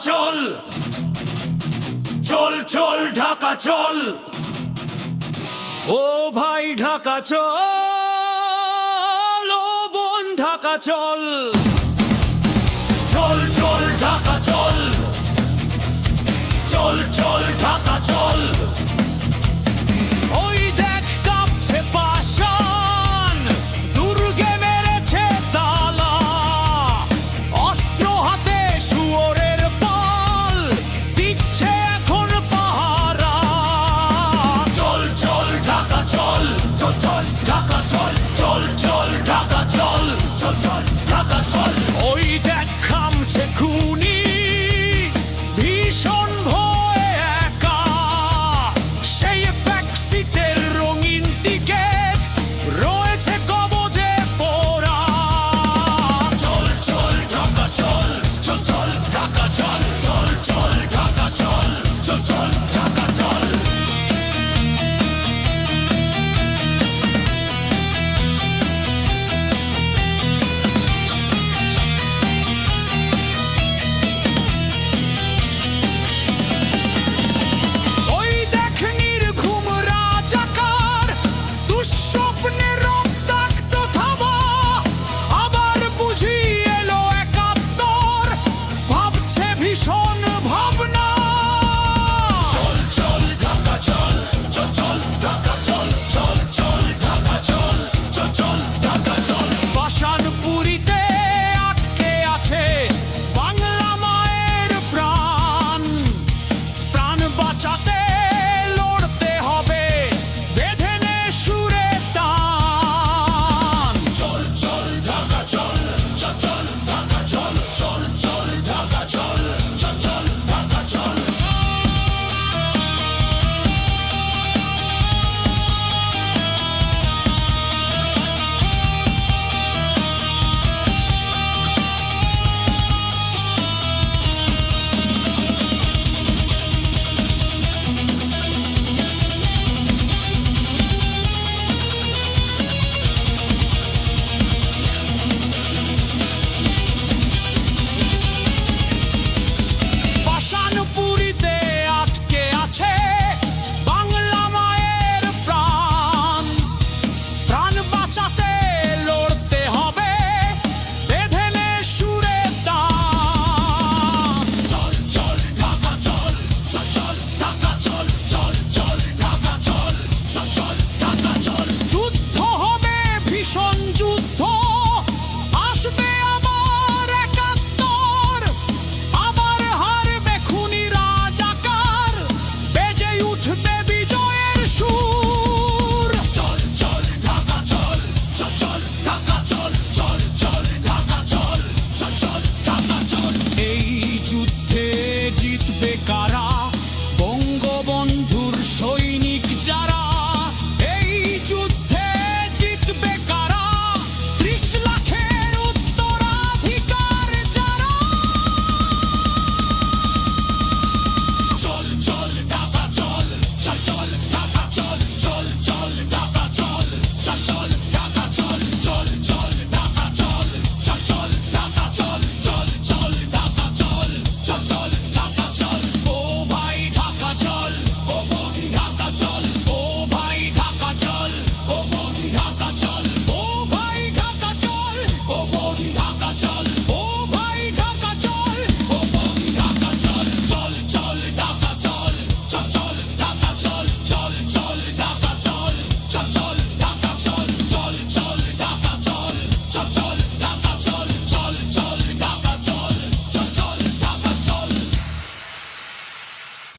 চল। চল চল, ঢাকা, চল। ও ভাই, ঢাকা, চল। ও বোন, ঢাকা, চল। চল চল, ঢাকা, চল। চল চল, ঢাকা, চল।